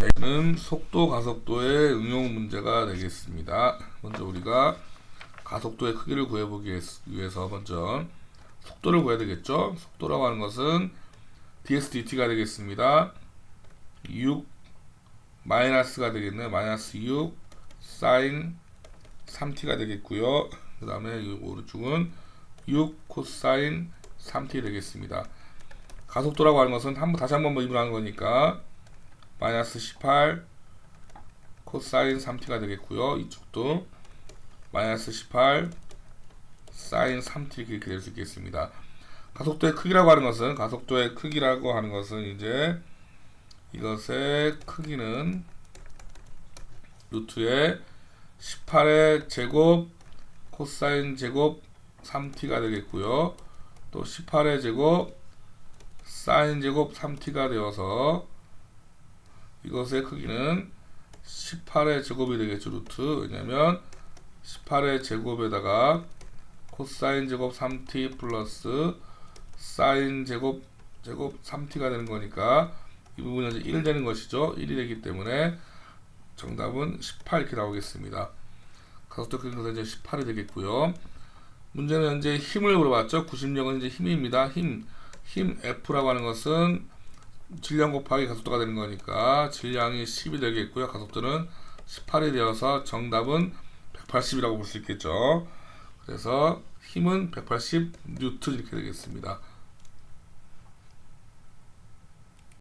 이는 속도 가속도의 응용 문제가 되겠습니다. 먼저 우리가 가속도의 크기를 구해보기 위해서- 먼저 속도를 구해야 되겠죠. 속도라고 하는 것은 dsdt가 되겠습니다. 6 마이너스가 되겠네요. 마이너스 6 사인 3t가 되겠고요. 그 다음에 이 오른쪽은 6 코사인 3t 되겠습니다. 가속도라고 하는 것은 한번 다시 한번 미분하는 거니까 마이너스 18 코사인 3t가 되겠고요. 이쪽도 마이너스 18 사인 3t 이렇게 될 수 있겠습니다. 가속도의 크기라고 하는 것은 가속도의 크기라고 하는 것은 이제 이것의 크기는 루트의 18의 제곱 코사인 제곱 3t가 되겠고요. 또 18의 제곱 사인 제곱 3t가 되어서 이것의 크기는 18의 제곱이 되겠죠. 루트. 왜냐면 18의 제곱에다가 코사인 제곱 3t 플러스 사인 제곱 제곱 3t가 되는 거니까 이 부분이 이제 1 되는 것이죠. 1이 되기 때문에 정답은 18 이렇게 나오겠습니다. 가속도 크기는 이제 18이 되겠고요. 문제는 현재 힘을 물어봤죠. 90력은 이제 힘입니다. 힘. 힘 F라고 하는 것은 질량 곱하기 가속도가 되는 거니까 질량이 10이 되겠고요. 가속도는 18이 되어서 정답은 180이라고 볼 수 있겠죠. 그래서 힘은 180 뉴턴 이렇게 되겠습니다.